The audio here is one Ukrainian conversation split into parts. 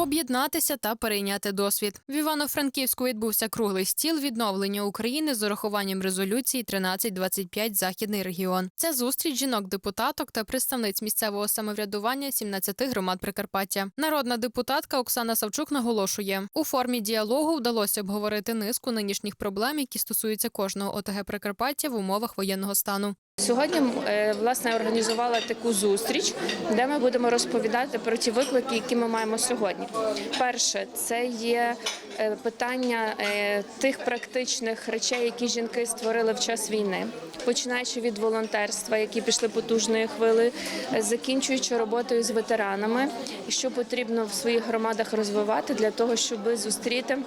Об'єднатися та перейняти досвід. В Івано-Франківську відбувся круглий стіл відновлення України з урахуванням резолюції 1325 Західний регіон. Це зустріч жінок-депутаток та представниць місцевого самоврядування 17 громад Прикарпаття. Народна депутатка Оксана Савчук наголошує, у формі діалогу вдалося обговорити низку нинішніх проблем, які стосуються кожного ОТГ Прикарпаття в умовах воєнного стану. Сьогодні е, власне організувала таку зустріч, де ми будемо розповідати про ті виклики, які ми маємо сьогодні. Перше, це є е, питання е, тих практичних речей, які жінки створили в час війни, починаючи від волонтерства, які пішли потужною хвилею, е, закінчуючи роботою з ветеранами, що потрібно в своїх громадах розвивати для того, щоб зустріти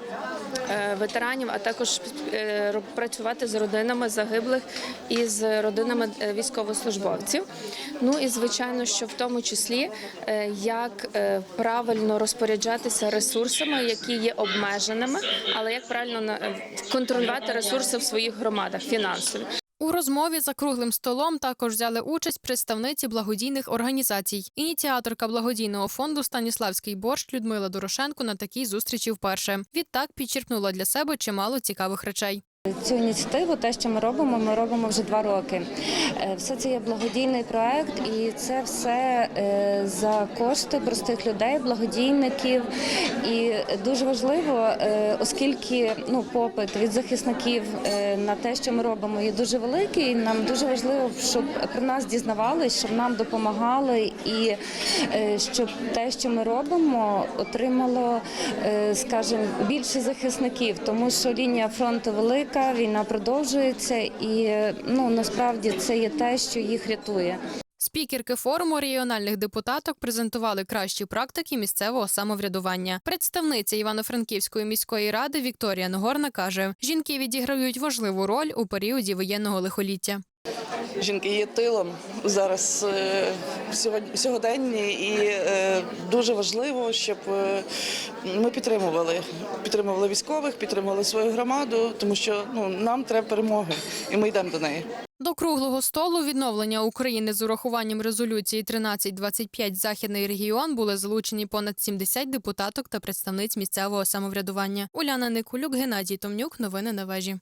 ветеранів, а також е, працювати з родинами загиблих і з родинами е, військовослужбовців. Ну і звичайно, що в тому числі е, як е, правильно розпоряджатися ресурсами, які є обмеженими, але як правильно е, контролювати ресурси в своїх громадах фінансові. У розмові за круглим столом також взяли участь представниці благодійних організацій. Ініціаторка благодійного фонду Станіславський борщ Людмила Дорошенко на такій зустрічі вперше. Відтак підчеркнула для себе чимало цікавих речей. Цю ініціативу, те, що ми робимо, ми робимо вже два роки. Е, Все це є благодійний проект, і це все е, за кошти простих людей, благодійників. І дуже важливо, е, оскільки ну попит від захисників на те, що ми робимо, є дуже великий. Нам дуже важливо, щоб про нас дізнавались, щоб нам допомагали, і щоб те, що ми робимо, отримало, скажімо, більше захисників, тому що лінія фронту велика, війна продовжується, і ну насправді це є те, що їх рятує. Спікерки форуму регіональних депутаток презентували кращі практики місцевого самоврядування. Представниця Івано-Франківської міської ради Вікторія Нагорна каже: жінки відіграють важливу роль у періоді воєнного лихоліття. Жінки є тилом зараз е, сьогоденні, і е, дуже важливо, щоб е, ми підтримували, підтримували військових, підтримували свою громаду, тому що ну нам треба перемоги, і ми йдемо до неї. До круглого столу відновлення України з урахуванням резолюції 1325 Західний регіон були залучені понад 70 депутаток та представниць місцевого самоврядування. Уляна Никулюк, Геннадій Томнюк. Новини на вежі.